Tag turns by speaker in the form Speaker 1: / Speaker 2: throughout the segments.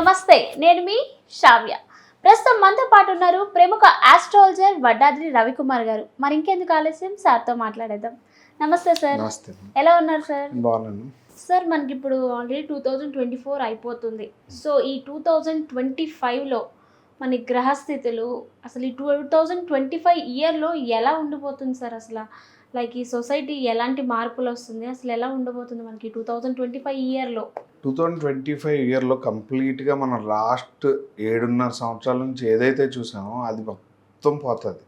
Speaker 1: నమస్తే నేను మీ శ్రావ్య. ప్రస్తుతం మనతో పాటు ఉన్నారు ప్రముఖ ఆస్ట్రాలజర్ వడ్డాద్రి రవికుమార్ గారు. మరి ఇంకెందుకు ఆలస్యం? సార్తో మాట్లాడేద్దాం. నమస్తే సార్. ఎలా ఉన్నారు సార్?
Speaker 2: బాగున్నాను.
Speaker 1: సార్ మనకి ఇప్పుడు already two thousand twenty four అయిపోతుంది. సో ఈ టూ థౌజండ్ ట్వంటీ ఫైవ్లో మన గ్రహస్థితులు అసలు ఈ టూ థౌజండ్ ట్వంటీ ఫైవ్ ఇయర్లో ఎలా ఉండిపోతుంది సార్? అసలు లైక్ ఈ సొసైటీ ఎలాంటి మార్పులు వస్తుంది? అసలు ఎలా ఉండబోతుంది మనకి టూ థౌజండ్ ట్వంటీ ఫైవ్ ఇయర్లో?
Speaker 2: టూ థౌజండ్ ట్వంటీ ఫైవ్ ఇయర్లో కంప్లీట్గా మనం లాస్ట్ ఏడున్నర సంవత్సరాల నుంచి ఏదైతే చూసామో అది మొత్తం పోతుంది.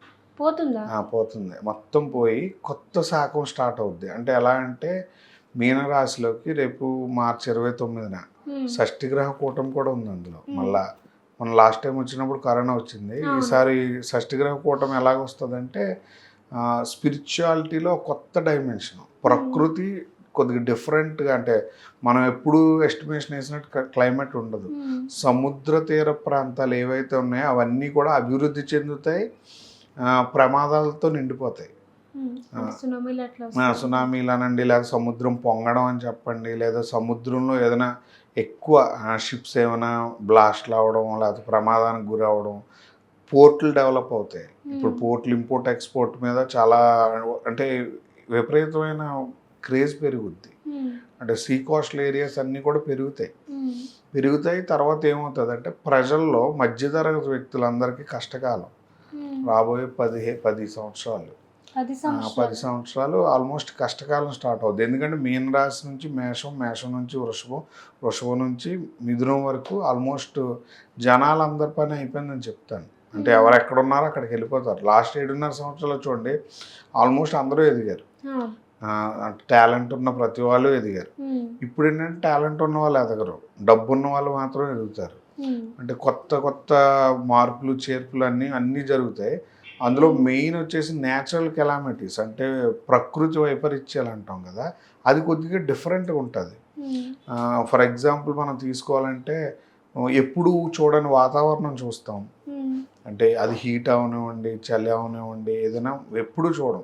Speaker 1: పోతుందా?
Speaker 2: పోతుంది. మొత్తం పోయి కొత్త శాఖం స్టార్ట్ అవుద్ది. అంటే ఎలా అంటే మీనరాశిలోకి రేపు మార్చి ఇరవై తొమ్మిదిన
Speaker 1: Hmm.
Speaker 2: షష్ఠి గ్రహ కూటం కూడా ఉంది అందులో. మళ్ళా మన లాస్ట్ టైం వచ్చినప్పుడు కరోనా వచ్చింది. ఈసారి షష్ఠి గ్రహ కూటం ఎలాగ వస్తుందంటే స్పిరిచువాలిటీలో కొత్త డైమెన్షన్. ప్రకృతి కొద్దిగా డిఫరెంట్గా అంటే మనం ఎప్పుడు ఎస్టిమేషన్ వేసినట్టు క్లైమేట్ ఉండదు
Speaker 1: Hmm.
Speaker 2: సముద్ర తీర ప్రాంతాలు ఏవైతే ఉన్నాయో అవన్నీ కూడా అభివృద్ధి చెందుతాయి ప్రమాదాలతో నిండిపోతాయి
Speaker 1: Hmm. అంటే సునామీలు అట్లా
Speaker 2: ఆ,
Speaker 1: వస్తాయి.
Speaker 2: సునామీలు అనండి లేదా సముద్రం పొంగడం అని చెప్పండి లేదా సముద్రంలో ఏదైనా ఎక్కువ షిప్స్ ఏమైనా బ్లాస్ట్లు అవ్వడం లేకపోతే ప్రమాదానికి గురి అవ్వడం పోర్ట్లు డెవలప్ అవుతాయి ఇప్పుడు
Speaker 1: Hmm.
Speaker 2: పోర్ట్లు ఇంపోర్ట్ ఎక్స్పోర్ట్ మీద చాలా అంటే విపరీతమైన క్రేజ్ పెరుగుద్ది. అంటే సీ కోస్టల్ ఏరియాస్ అన్నీ కూడా పెరుగుతాయి. పెరుగుతాయి తర్వాత ఏమవుతుంది అంటే ప్రజల్లో మధ్యతరగతి వ్యక్తులందరికీ కష్టకాలం. రాబోయే పది పది సంవత్సరాలు
Speaker 1: పది సంవత్సరాలు
Speaker 2: ఆల్మోస్ట్ కష్టకాలం స్టార్ట్ అవుతుంది ఎందుకంటే మీన రాశి నుంచి మేషం మేషం నుంచి వృషభం వృషభం నుంచి మిథునం వరకు ఆల్మోస్ట్ జనాలందరి పని అయిపోయిందని చెప్తాను అంటే. ఎవరు ఎక్కడ ఉన్నారో అక్కడికి వెళ్ళిపోతారు లాస్ట్ ఏడున్నర సంవత్సరాలు చూడండి ఆల్మోస్ట్ అందరూ ఎదిగారు. టాలెంట్ ఉన్న ప్రతి వాళ్ళు ఎదిగారు. ఇప్పుడు ఏంటంటే టాలెంట్ ఉన్న వాళ్ళు ఎదగరు డబ్బు ఉన్న వాళ్ళు మాత్రం ఎదుగుతారు. అంటే కొత్త కొత్త మార్పులు చేర్పులు అన్నీ అన్నీ జరుగుతాయి అందులో మెయిన్ వచ్చేసి న్యాచురల్ కెలామిటీస్ అంటే ప్రకృతి వైపరీత్యాలు అంటాం కదా అది కొద్దిగా డిఫరెంట్గా ఉంటుంది. ఫర్ ఎగ్జాంపుల్ మనం తీసుకోవాలంటే ఎప్పుడు చూడని వాతావరణం చూస్తాం. అంటే అది హీట్ అవనివ్వండి చలి అవనివ్వండి ఏదైనా ఎప్పుడు చూడం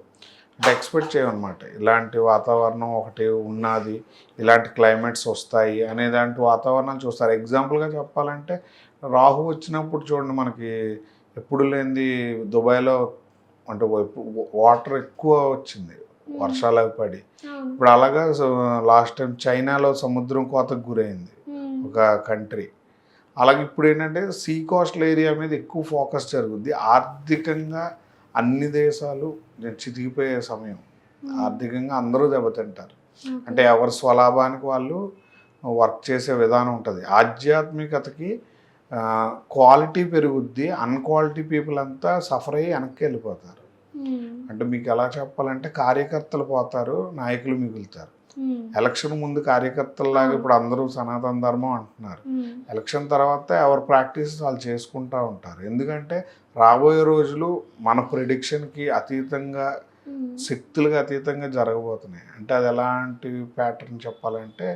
Speaker 2: ఎక్స్పెక్ట్ చేయమన్నమాట. ఇలాంటి వాతావరణం ఒకటి ఉన్నది ఇలాంటి క్లైమేట్స్ వస్తాయి అనే దాంటి వాతావరణాలు చూస్తారు. ఎగ్జాంపుల్గా చెప్పాలంటే రాహు వచ్చినప్పుడు చూడండి మనకి ఎప్పుడు లేనిది దుబాయ్లో అంటే వాటర్ ఎక్కువ వచ్చింది వర్షాలు పడి. ఇప్పుడు అలాగా లాస్ట్ టైం చైనాలో సముద్రం కోతకు గురైంది. ఒక కంట్రీ అలాగే ఇప్పుడు ఏంటంటే సీ కోస్టల్ ఏరియా మీద ఎక్కువ ఫోకస్ జరుగుద్ది. ఆర్థికంగా అన్ని దేశాలు చితికిపోయే సమయం
Speaker 1: Hmm.
Speaker 2: ఆర్థికంగా అందరూ దెబ్బతింటారు. అంటే ఎవరి స్వలాభానికి వాళ్ళు వర్క్ చేసే విధానం ఉంటుంది ఆధ్యాత్మికతకి క్వాలిటీ పెరుగుద్ది అన్క్వాలిటీ పీపుల్ అంతా సఫర్ అయ్యి వెనక్కి వెళ్ళిపోతారు
Speaker 1: Hmm.
Speaker 2: అంటే మీకు ఎలా చెప్పాలంటే కార్యకర్తలు పోతారు నాయకులు మిగులుతారు. ఎలక్షన్ ముందు కార్యకర్తల్లాగా ఇప్పుడు అందరూ సనాతన ధర్మం అంటున్నారు
Speaker 1: Hmm.
Speaker 2: ఎలక్షన్ తర్వాత ఎవరి ప్రాక్టీస్ వాళ్ళు చేసుకుంటూ ఉంటారు ఎందుకంటే రాబోయే రోజులు మన ప్రిడిక్షన్కి అతీతంగా
Speaker 1: Hmm.
Speaker 2: శక్తులుగా అతీతంగా జరగబోతున్నాయి అంటే అది ఎలాంటి ప్యాటర్న్ చెప్పాలంటే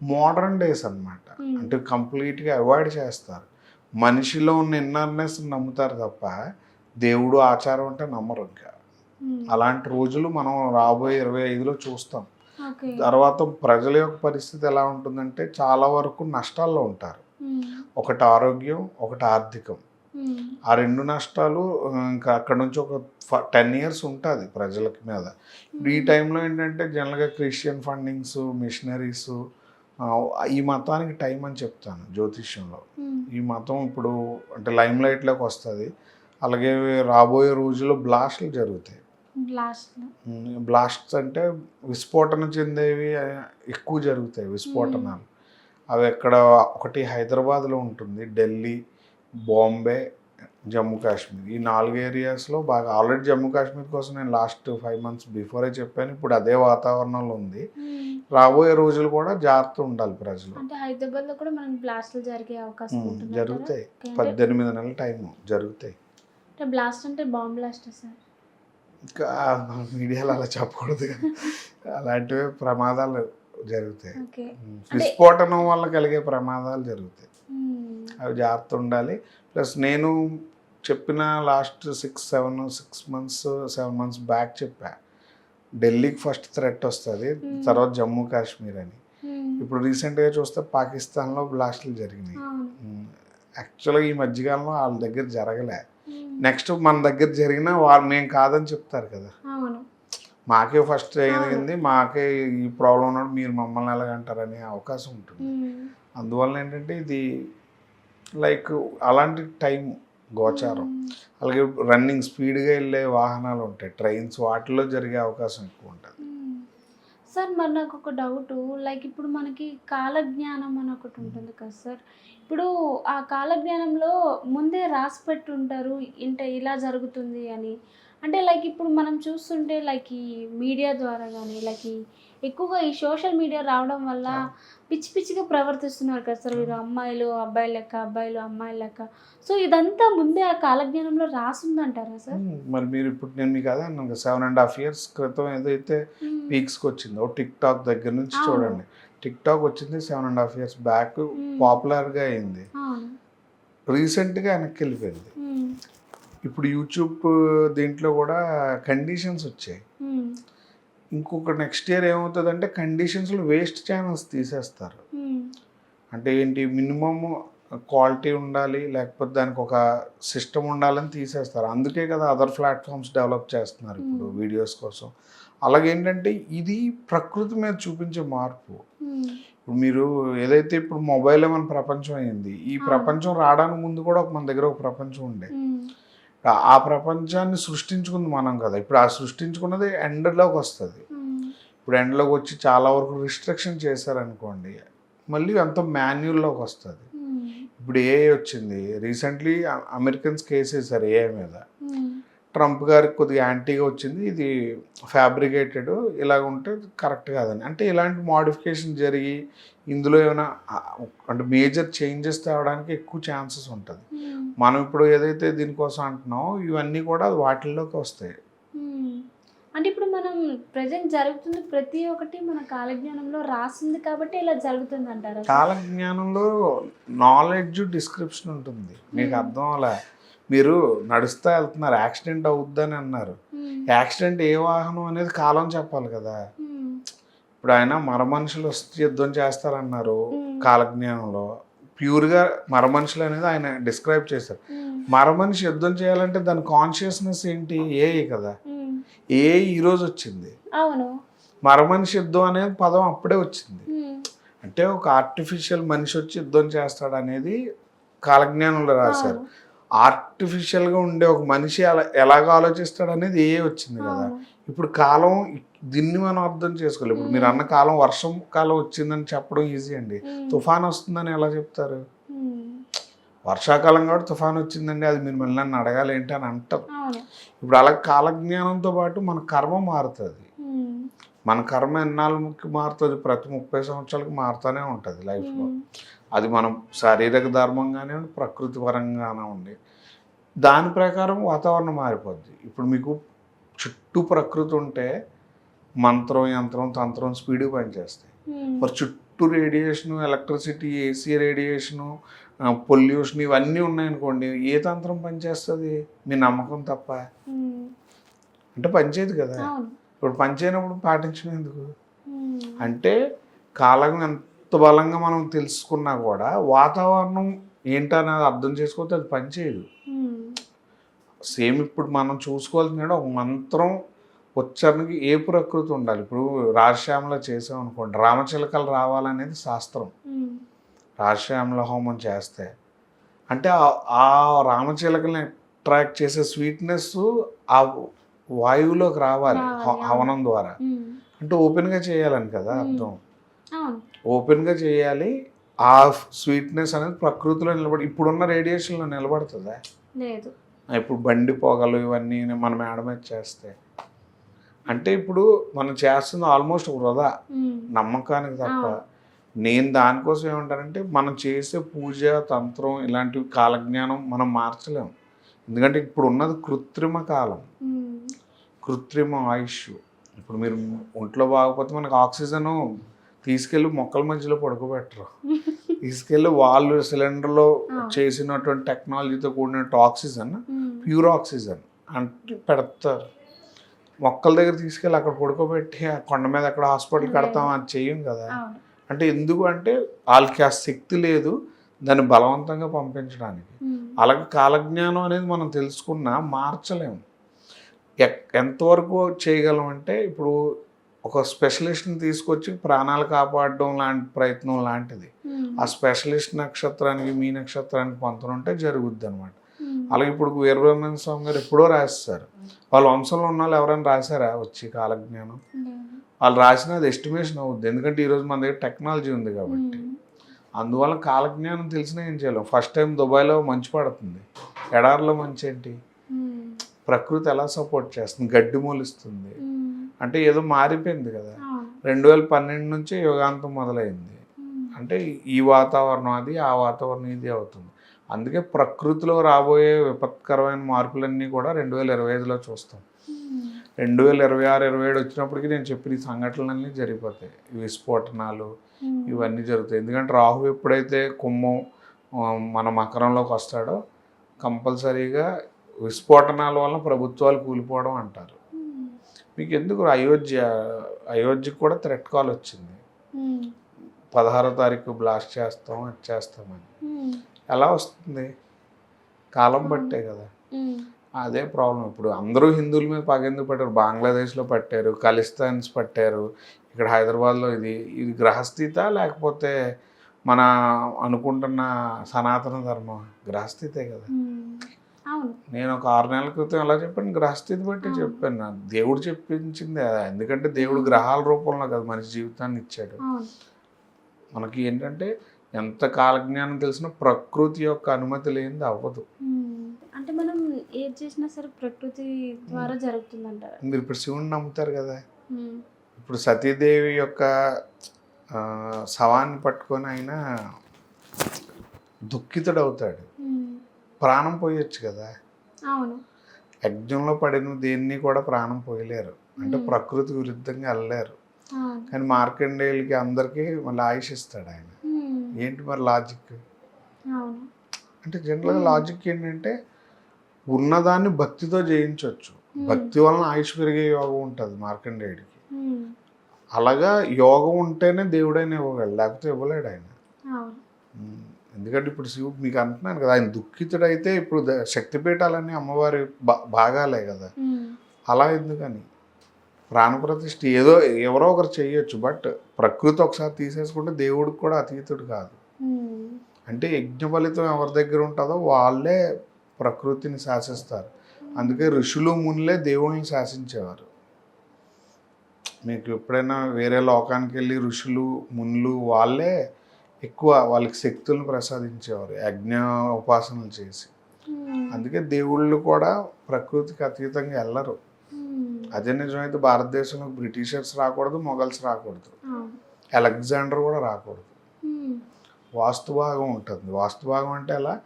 Speaker 2: మోడర్న్ డేస్ అన్నమాట
Speaker 1: Hmm.
Speaker 2: అంటే కంప్లీట్గా అవాయిడ్ చేస్తారు మనిషిలో ఉన్న ఇన్నర్నెస్ నమ్ముతారు తప్ప దేవుడు ఆచారం అంటే నమ్మరు ఇంకా
Speaker 1: Hmm.
Speaker 2: అలాంటి రోజులు మనం రాబోయే ఇరవై ఐదులో చూస్తాం. తర్వాత ప్రజల యొక్క పరిస్థితి ఎలా ఉంటుందంటే చాలా వరకు నష్టాల్లో ఉంటారు. ఒకటి ఆరోగ్యం ఒకటి ఆర్థికం. ఆ రెండు నష్టాలు ఇంకా అక్కడ నుంచి ఒక టెన్ ఇయర్స్ ఉంటుంది ప్రజలకి మీద ఈ టైంలో ఏంటంటే జనరల్గా క్రిస్టియన్ ఫండింగ్స్ మిషనరీస్ ఈ మతానికి టైం అని చెప్తాను జ్యోతిష్యంలో. ఈ మతం ఇప్పుడు అంటే లైమ్ లైట్లోకి వస్తుంది అలాగే రాబోయే రోజుల్లో బ్లాస్ట్లు జరుగుతాయి. బ్లాస్ట్స్ అంటే విస్ఫోటన చెందేవి ఎక్కువ జరుగుతాయి విస్ఫోటనాలు. అవి ఎక్కడ ఒకటి హైదరాబాద్లో ఉంటుంది ఢిల్లీ బాంబే జమ్మూ కాశ్మీర్. ఈ నాలుగు ఏరియాస్లో బాగా ఆల్రెడీ జమ్మూ కాశ్మీర్ కోసం నేను లాస్ట్ ఫైవ్ మంత్స్ బిఫోరే చెప్పాను ఇప్పుడు అదే వాతావరణంలో ఉంది. రాబోయే రోజులు కూడా జాగ్రత్త ఉండాలి ప్రజలు. జరుగుతాయి. పద్దెనిమిది నెలల టైం జరుగుతాయి.
Speaker 1: బ్లాస్ట్ అంటే బాంబ్ బ్లాస్ట్ సార్.
Speaker 2: మీడియాలో అలా చెప్పకూడదు కానీ అలాంటివి ప్రమాదాలు జరుగుతాయి. విస్ఫోటనం వల్ల కలిగే ప్రమాదాలు జరుగుతాయి. అవి జాగ్రత్త ఉండాలి. ప్లస్ నేను చెప్పిన last six seven six months seven months back చెప్పా. ఢిల్లీకి ఫస్ట్ థ్రెట్ వస్తుంది. తర్వాత జమ్మూ కాశ్మీర్ అని. ఇప్పుడు రీసెంట్గా చూస్తే పాకిస్తాన్లో బ్లాస్టులు జరిగినాయి. యాక్చువల్గా ఈ మధ్యకాలంలో వాళ్ళ దగ్గర జరగలే. నెక్స్ట్ మన దగ్గర జరిగినా వాళ్ళు మేము కాదని చెప్తారు కదా మాకే ఫస్ట్ జరిగింది మాకే ఈ ప్రాబ్లం ఉన్నప్పుడు మీరు మమ్మల్ని ఎలాగంటారనే అవకాశం ఉంటుంది. అందువల్ల ఏంటంటే ఇది లైక్ అలాంటి టైం గోచారం. అలాగే రన్నింగ్ స్పీడ్గా వెళ్ళే వాహనాలు ఉంటాయి ట్రైన్స్ వాటిలో జరిగే అవకాశం ఎక్కువ ఉంటుంది.
Speaker 1: సార్ మరి నాకు ఒక డౌట్. లైక్ ఇప్పుడు మనకి కాలజ్ఞానం అని ఒకటి ఉంటుంది కదా సార్. ఇప్పుడు ఆ కాలజ్ఞానంలో ముందే రాసి పెట్టి ఉంటారు ఇంట ఇలా జరుగుతుంది అని. అంటే లైక్ ఇప్పుడు మనం చూస్తుంటే లైక్ ఈ మీడియా ద్వారా కానీ లైక్ ఈ ఎక్కువగా ఈ సోషల్ మీడియా రావడం వల్ల పిచ్చి పిచ్చిగా ప్రవర్తిస్తున్నారు కదా సార్ వీరు అమ్మాయిలు అబ్బాయిల లెక్క అబ్బాయిలు అమ్మాయిల లెక్క. సో ఇదంతా ముందే ఆ కాలజ్ఞానంలో రాసుందంటారా సార్.
Speaker 2: మరి మీరు ఇప్పుడు నేను మీకు అదే సెవెన్ అండ్ హాఫ్ ఇయర్స్ క్రితం ఏదైతే పీక్స్కి వచ్చిందో టిక్ టాక్ దగ్గర నుంచి. చూడండి టిక్ టాక్ వచ్చింది seven and half years back. పాపులర్గా అయింది రీసెంట్గా వెనక్కి వెళ్ళిపోయింది. ఇప్పుడు యూట్యూబ్ దీంట్లో కూడా కండిషన్స్ వచ్చాయి. ఇంకొక నెక్స్ట్ ఇయర్ ఏమవుతుందంటే కండిషన్స్లో వేస్ట్ ఛానల్స్ తీసేస్తారు. అంటే ఏంటి మినిమమ్ క్వాలిటీ ఉండాలి లేకపోతే దానికి ఒక సిస్టమ్ ఉండాలని తీసేస్తారు అందుకే కదా అదర్ ప్లాట్ఫామ్స్ డెవలప్ చేస్తున్నారు ఇప్పుడు
Speaker 1: Hmm.
Speaker 2: వీడియోస్ కోసం అలాగేంటంటే ఇది ప్రకృతి మీద చూపించే మార్పు
Speaker 1: మ్మ్.
Speaker 2: ఇప్పుడు మీరు ఏదైతే ఇప్పుడు మొబైల్ మన ప్రపంచం అయింది ఈ. ప్రపంచం రావడానికి ముందు కూడా ఒక మన దగ్గర ఒక ప్రపంచం ఉండే
Speaker 1: మ్మ్.
Speaker 2: ఆ- ప్రపంచాన్ని సృష్టించుకుంది మనం కదా ఇప్పుడు ఆ సృష్టించుకున్నది ఎండ్లోకి వస్తుంది. ఇప్పుడు ఎండ్లోకి వచ్చి చాలా వరకు రిస్ట్రిక్షన్ చేశారనుకోండి మళ్ళీ అంత మాన్యువల్లోకి వస్తుంది. ఇప్పుడు ఏఐ వచ్చింది. రీసెంట్లీ అమెరికన్స్ కేసు వేశారు ఏఐ మీద. ట్రంప్ గారికి కొద్దిగా యాంటీగా వచ్చింది. ఇది ఫ్యాబ్రికేటెడ్ ఇలాగ ఉంటే కరెక్ట్ కాదని. అంటే ఇలాంటి మోడిఫికేషన్ జరిగి ఇందులో ఏమైనా అంటే మేజర్ చేంజెస్ తేవడానికి ఎక్కువ ఛాన్సెస్ ఉంటుంది.
Speaker 1: మ్మ్.
Speaker 2: మనం ఇప్పుడు ఏదైతే దీనికోసం అంటున్నామో ఇవన్నీ కూడా వాటిల్లోకి వస్తాయి
Speaker 1: మ్మ్. అంటే ఇప్పుడు మనం ప్రజెంట్ జరుగుతుంది ప్రతి ఒక్కటి మన కాలజ్ఞానంలో రాసింది కాబట్టి ఇలా జరుగుతుంది అంటారా
Speaker 2: కాలజ్ఞానంలో నాలెడ్జ్ డిస్క్రిప్షన్ ఉంటుంది. మీకు. అర్థం అలా మీరు నడుస్తా వెళ్తున్నారు యాక్సిడెంట్ అవుద్దని అన్నారు. యాక్సిడెంట్ ఏ వాహనం అనేది కాలం చెప్పాలి కదా? ఇప్పుడు ఆయన మర మనుషులు వస్తే యుద్ధం చేస్తారన్నారు. కాలజ్ఞానంలో. ప్యూర్గా మర మనుషులు అనేది ఆయన డిస్క్రైబ్ చేశారు. మర మనిషి యుద్ధం చేయాలంటే దాని కాన్షియస్నెస్ ఏంటి? ఏఐ కదా. ఏ ఈరోజు వచ్చింది
Speaker 1: అవును
Speaker 2: మర మనిషి యుద్ధం అనేది పదం అప్పుడే వచ్చింది. అంటే ఒక ఆర్టిఫిషియల్ మనిషి వచ్చి యుద్ధం చేస్తాడు అనేది కాలజ్ఞానంలో రాశారు. ఆర్టిఫిషియల్గా ఉండే ఒక మనిషి అలా ఎలాగ ఆలోచిస్తాడు అనేది ఏ వచ్చింది కదా. ఇప్పుడు కాలం దీన్ని మనం అర్థం చేసుకోవాలి ఇప్పుడు మీరు అన్న కాలం వర్షం కాలం వచ్చిందని చెప్పడం ఈజీ అండి. తుఫాన్ వస్తుందని ఎలా చెప్తారు. వర్షాకాలం కాబట్టి తుఫాన్ వచ్చిందండి అది మీరు మళ్ళీ నన్ను అడగాలి ఏంటి అని అంటారు. ఇప్పుడు అలా కాలజ్ఞానంతో పాటు మన కర్మ మారుతుంది. మన కర్మ ఎన్నాళ్ళకి మారుతుంది? ప్రతి ముప్పై సంవత్సరాలకి మారుతూనే ఉంటుంది లైఫ్లో. అది మనం శారీరక ధర్మంగానే ఉండి ప్రకృతి పరంగానే ఉండి దాని ప్రకారం వాతావరణం మారిపోద్ది. ఇప్పుడు మీకు చుట్టూ ప్రకృతి ఉంటే మంత్రం యంత్రం తంత్రం స్పీడ్ పనిచేస్తాయి. మరి చుట్టూ radiation electricity AC radiation pollution ఇవన్నీ ఉన్నాయనుకోండి ఏ తంత్రం పనిచేస్తుంది? మీ నమ్మకం తప్ప. అంటే పనిచేయదు కదా. ఇప్పుడు పనిచేయనప్పుడు పాటించడం ఎందుకు. అంటే కాలం ఎంత బలంగా మనం తెలుసుకున్నా కూడా వాతావరణం ఏంటనేది అర్థం చేసుకోతే అది పనిచేయదు. సేమ్ ఇప్పుడు మనం చూసుకోవాల్సిన ఒక మంత్రం ఉచ్చారణకి ఏ ప్రకృతి ఉండాలి? ఇప్పుడు రాజశ్యామలో చేసాం అనుకోండి రామచిలకలు రావాలనేది శాస్త్రం.
Speaker 1: మ్మ్.
Speaker 2: రాజశ్యామల హోమం చేస్తే అంటే ఆ- రామచిలకల్ని అట్రాక్ట్ చేసే స్వీట్నెస్ ఆ వాయువులోకి రావాలి. హవనం ద్వారా. అంటే ఓపెన్గా చేయాలని కదా. అర్థం ఓపెన్గా చేయాలి ఆ స్వీట్నెస్ అనేది ప్రకృతిలో నిలబడి ఇప్పుడున్న రేడియేషన్లో నిలబడుతుందా
Speaker 1: లేదు
Speaker 2: ఇప్పుడు బండి పొగలు ఇవన్నీ మన మేడ మీద చేస్తే అంటే ఇప్పుడు మనం చేస్తుంది ఆల్మోస్ట్ వృధా
Speaker 1: మ్మ్.
Speaker 2: నమ్మకానికి తప్ప. నేను దానికోసం ఏమంటానంటే మనం చేసే పూజ తంత్రం ఇలాంటివి కాలజ్ఞానం మనం మార్చలేం ఎందుకంటే ఇప్పుడు ఉన్నది కృత్రిమ కాలం. కృత్రిమ ఆయుష్ ఇప్పుడు మీరు ఒంట్లో బాగపోతే మనకు ఆక్సిజన్ తీసుకెళ్ళి మొక్కల మధ్యలో పడుకోబెట్టరు తీసుకెళ్ళి వాళ్ళు సిలిండర్లో. చేసినటువంటి టెక్నాలజీతో కూడిన ఆక్సిజన్. ప్యూర్ ఆక్సిజన్ అంటే పెడతారు మొక్కల దగ్గర తీసుకెళ్ళి అక్కడ పడుకోబెట్టి ఆ కొండ మీద అక్కడ హాస్పిటల్. కడతాం అది చెయ్యం కదా అంటే ఎందుకు అంటే వాళ్ళకి ఆ శక్తి లేదు దాన్ని బలవంతంగా పంపించడానికి. అలాగే కాలజ్ఞానం అనేది మనం తెలుసుకున్నా మార్చలేము. ఎక్- ఎంతవరకు చేయగలం అంటే ఇప్పుడు ఒక స్పెషలిస్ట్ని తీసుకొచ్చి ప్రాణాలు కాపాడడం లాంటి ప్రయత్నం లాంటిది. ఆ స్పెషలిస్ట్ నక్షత్రానికి మీ నక్షత్రానికి పొంతనం ఉంటే జరుగుద్ది అనమాట అలాగే ఇప్పుడు వీరబ్రహ్మణ్య స్వామి గారు ఎప్పుడో రాస్తారు వాళ్ళ వంశంలో ఉన్న వాళ్ళు ఎవరైనా రాశారా వచ్చి కాలజ్ఞానం. వాళ్ళు రాసిన అది ఎస్టిమేషన్ అవుద్ది. ఎందుకంటే ఈరోజు మన దగ్గర టెక్నాలజీ ఉంది కాబట్టి. అందువల్ల కాలజ్ఞానం తెలిసినా ఏం చేయలేం? ఫస్ట్ టైం దుబాయ్లో మంచు పడుతుంది. ఎడారిలో మంచి ఏంటి? ప్రకృతి ఎలా సపోర్ట్ చేస్తుంది? గడ్డి మూలిస్తుంది. అంటే ఏదో మారిపోయింది కదా. రెండు వేల పన్నెండు నుంచి యుగాంతం మొదలైంది. అంటే ఈ వాతావరణం అది ఆ వాతావరణం ఇది అవుతుంది. అందుకే ప్రకృతిలో రాబోయే విపత్కరమైన మార్పులన్నీ కూడా రెండు వేల ఇరవై ఐదులో చూస్తాం. రెండు వేల ఇరవై ఆరు ఇరవై ఏడు వచ్చినప్పటికీ నేను చెప్పిన ఈ సంఘటనలన్నీ జరిగిపోతాయి. విస్ఫోటనాలు ఇవన్నీ జరుగుతాయి. ఎందుకంటే రాహు ఎప్పుడైతే కుంభం మన మకరంలోకి వస్తాడో కంపల్సరీగా విస్ఫోటనాల వలన ప్రభుత్వాలు కూలిపోవడం అంటారు. మీకు ఎందుకు అయోధ్య అయోధ్యకు కూడా థ్రెట్ కాల్ వచ్చింది? పదహారో తారీఖు బ్లాస్ట్ చేస్తాం చేస్తామని. ఎలా వస్తుంది? కాలం బట్టే కదా. అదే ప్రాబ్లం ఇప్పుడు అందరూ హిందువుల మీద పగెందుకు పట్టారు. బంగ్లాదేశ్లో పట్టారు. ఖలిస్తాన్స్ పట్టారు. ఇక్కడ హైదరాబాద్లో ఇది ఇది గ్రహస్థిత లేకపోతే మన అనుకుంటున్న సనాతన ధర్మం గ్రహస్థితే కదా. నేను ఒక ఆరు నెలల క్రితం ఎలా చెప్పాను? గ్రహస్థితి బట్టి. చెప్పాను దేవుడు చెప్పించింది. ఎందుకంటే దేవుడు గ్రహాల రూపంలో కదా మనిషి జీవితాన్ని ఇచ్చాడు. మనకి ఏంటంటే ఎంత కాలజ్ఞానం తెలిసినా ప్రకృతి యొక్క అనుమతి లేనిది అవ్వదు.
Speaker 1: ఏది చేసినా సరే ప్రకృతి ద్వారా జరుగుతుందంటారు?
Speaker 2: మీరు ఇప్పుడు శివుని నమ్ముతారు కదా. ఇప్పుడు సతీదేవి యొక్క శవాన్ని పట్టుకొని ఆయన దుఃఖితుడవుతాడు. ప్రాణం పోయొచ్చు కదా.
Speaker 1: అవును.
Speaker 2: యజ్ఞంలో పడిన దేన్ని కూడా ప్రాణం పోయలేరు. అంటే. ప్రకృతి విరుద్ధంగా వెళ్ళలేరు కానీ మార్కండేయులకి అందరికీ మళ్ళీ ఆయుష్ ఇస్తాడు ఆయన. ఏంటి మరి లాజిక్?
Speaker 1: అవును.
Speaker 2: అంటే జనరల్గా. లాజిక్ ఏంటంటే ఉన్నదాన్ని భక్తితో జయించవచ్చు
Speaker 1: మ్మ్.
Speaker 2: భక్తి వలన ఆయుష్ పెరిగే యోగం ఉంటుంది మార్కండేయుడికి.
Speaker 1: ఉమ్,
Speaker 2: అలాగా యోగం ఉంటేనే దేవుడైనా ఇవ్వగలడు లేకపోతే ఇవ్వలేడు ఆయన. ఉమ్, ఎందుకంటే ఇప్పుడు శివుడు మీకు అంటున్నాను కదా ఆయన దుఃఖితుడైతే ఇప్పుడు శక్తిపీఠాలన్నీ అమ్మవారి భాగాలే కదా. అలా ఎందుకని? ప్రాణప్రతిష్ఠ ఏదో ఎవరో ఒకరు చేయొచ్చు బట్ ప్రకృతి ఒకసారి తీసేసుకుంటే దేవుడికి కూడా అతీతుడు కాదు. అంటే యజ్ఞ ఫలితం ఎవరి దగ్గర ఉంటుందో వాళ్ళే ప్రకృతిని శాసిస్తారు. అందుకే ఋషులు మునులే దేవుళ్ళని శాసించేవారు. మీకు ఎప్పుడైనా వేరే లోకానికి వెళ్ళి ఋషులు మునులు వాళ్ళే ఎక్కువ వాళ్ళకి శక్తులను ప్రసాదించేవారు యజ్ఞ ఉపాసనలు చేసి. అందుకే దేవుళ్ళు కూడా ప్రకృతికి అతీతంగా వెళ్ళరు అదే నిజమైతే భారతదేశంలో బ్రిటిషర్స్ రాకూడదు మొఘల్స్ రాకూడదు. అలెగ్జాండర్ కూడా రాకూడదు. వాస్తు భాగం ఉంటుంది. వాస్తు భాగం అంటే ఎలా?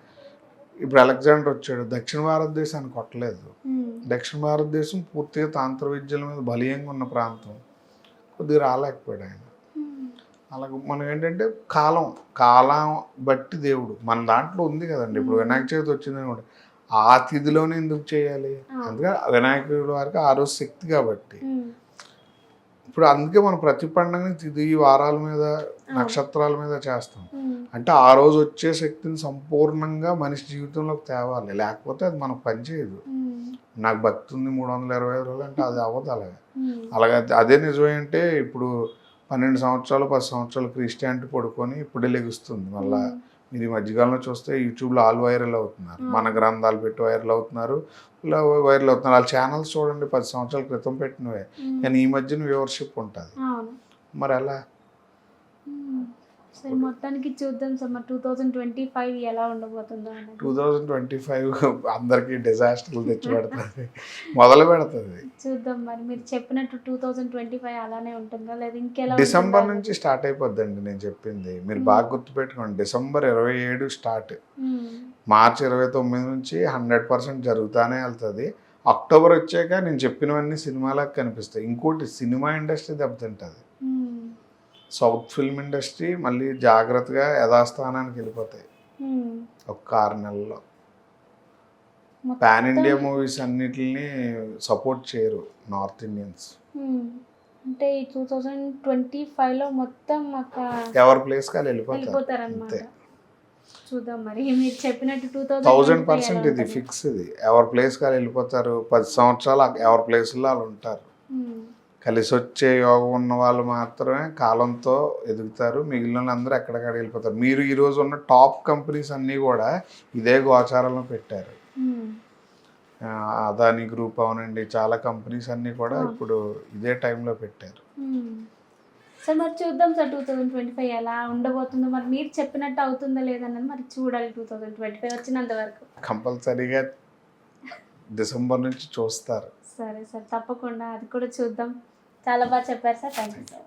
Speaker 2: ఇప్పుడు అలెగ్జాండర్ వచ్చాడు. దక్షిణ భారతదేశాన్ని కొట్టలేదు. దక్షిణ భారతదేశం పూర్తిగా తాంత్ర విద్యల మీద బలీయంగా ఉన్న ప్రాంతం. కొద్దిగా రాలేకపోయాడు ఆయన. అలాగే మనం ఏంటంటే కాలం కాలం బట్టి దేవుడు. మన దాంట్లో ఉంది కదండి. ఇప్పుడు వినాయక చవితి వచ్చిందని కూడా ఆ తిథిలోనే ఎందుకు చేయాలి? అందుకే వినాయకుడి వారికి ఆ రోజు శక్తి కాబట్టి. ఇప్పుడు అందుకే మనం ప్రతి పండుగని తిథి వారాల మీద నక్షత్రాల మీద చేస్తాం. అంటే ఆ రోజు వచ్చే శక్తిని సంపూర్ణంగా మనిషి జీవితంలోకి తేవాలి. లేకపోతే అది మనకు పనిచేయదు నాకు భక్తి ఉంది మూడు వందల ఇరవై ఐదు రోజులు అంటే అది అవ్వదు అలాగా. అలాగే అదే నిజమే అంటే ఇప్పుడు పన్నెండు సంవత్సరాలు పది సంవత్సరాలు క్రిస్టియానిటీ పడుకొని ఇప్పుడే లెగుస్తుంది. మళ్ళా మీరు ఈ మధ్యకాలంలో చూస్తే యూట్యూబ్లో ఆల్ వైరల్ అవుతున్నారు. మన గ్రంథాలు పెట్టి వైరల్ అవుతున్నారు. ఇలా వైరల్ అవుతున్నారు. వాళ్ళ ఛానల్స్ చూడండి పది సంవత్సరాల క్రితం పెట్టినవే. కానీ ఈ మధ్యన వ్యూవర్షిప్ ఉంటుంది. మరి ఎలా
Speaker 1: సరే మొత్తానికి చూద్దాం సార్. మరి టూ థౌజండ్ ట్వంటీ ఫైవ్ ఎలా ఉండబోతుందో
Speaker 2: టూ థౌజండ్ ట్వంటీ ఫైవ్ అందరికీ డిజాస్టర్లు తెచ్చి పెడుతుంది మొదలు పెడుతుంది.
Speaker 1: చూద్దాం మరి. మీరు చెప్పినట్టు టూ థౌజండ్ ట్వంటీ ఫైవ్ అలానే ఉంటుందా? లేదా ఇంకెలా
Speaker 2: డిసెంబర్? నుంచి స్టార్ట్ అయిపోద్దండి నేను చెప్పింది. మీరు
Speaker 1: మ్మ్.
Speaker 2: బాగా గుర్తుపెట్టుకోండి. డిసెంబర్ ఇరవై ఏడు స్టార్ట్.
Speaker 1: ఉమ్,
Speaker 2: మార్చి ఇరవై తొమ్మిది నుంచి హండ్రెడ్ పర్సెంట్ జరుగుతూనే వెళ్తుంది. అక్టోబర్ వచ్చాక నేను చెప్పినవన్నీ సినిమాలకు కనిపిస్తాయి. ఇంకోటి సినిమా ఇండస్ట్రీ దెబ్బతింటుంది. సౌత్ ఫిల్మ్ ఇండస్ట్రీ మళ్ళీ జాగ్రత్తగా యథాస్థానానికి వెళ్ళిపోతాయి. ఒక ఆరు నెలల్లో. పాన్ ఇండియా మూవీస్ అన్నిటిని సపోర్ట్ చేయరు నార్త్ ఇండియన్స్.
Speaker 1: అంటే ఈ టూ థౌజండ్ ట్వంటీ ఫైవ్లో మొత్తం
Speaker 2: ఎవరి ప్లేస్కి వాళ్ళు వెళ్ళిపోతారు. అంతే.
Speaker 1: చూద్దాం మరి. మీరు చెప్పినట్టు టూ
Speaker 2: థౌజండ్ పర్సెంట్ ఇది ఫిక్స్ ఇది ఎవరి ప్లేస్కి వాళ్ళు వెళ్ళిపోతారు. పది సంవత్సరాలు ఎవరి ప్లేస్లో వాళ్ళు ఉంటారు. కలిసి వచ్చే యోగం ఉన్న వాళ్ళు మాత్రమే కాలంతో ఎదుగుతారు. మిగిలిన అందరూ ఎక్కడికక్కడ వెళ్ళిపోతారు. మీరు ఈ రోజు ఉన్న టాప్ కంపెనీస్ అన్నీ కూడా ఇదే గోచారంలో పెట్టారు. అదాని గ్రూప్ అవనండి చాలా కంపెనీస్ అన్నీ కూడా ఇప్పుడు ఇదే టైంలో పెట్టారు.
Speaker 1: సార్ మరి చూద్దాం sir two thousand twenty five ఎలా ఉండబోతుందో. మరి మీరు చెప్పినట్టు అవుతుందో లేదన్నది మరి చూడాలి టూ థౌజండ్ ట్వంటీ ఫైవ్ వచ్చినంత వరకు.
Speaker 2: కంపల్సరీగా డిసెంబర్ నుంచి చూస్తారు.
Speaker 1: సరే సార్ తప్పకుండా అది కూడా చూద్దాం. చాలా బాగా చెప్పారు సార్. Thank you sir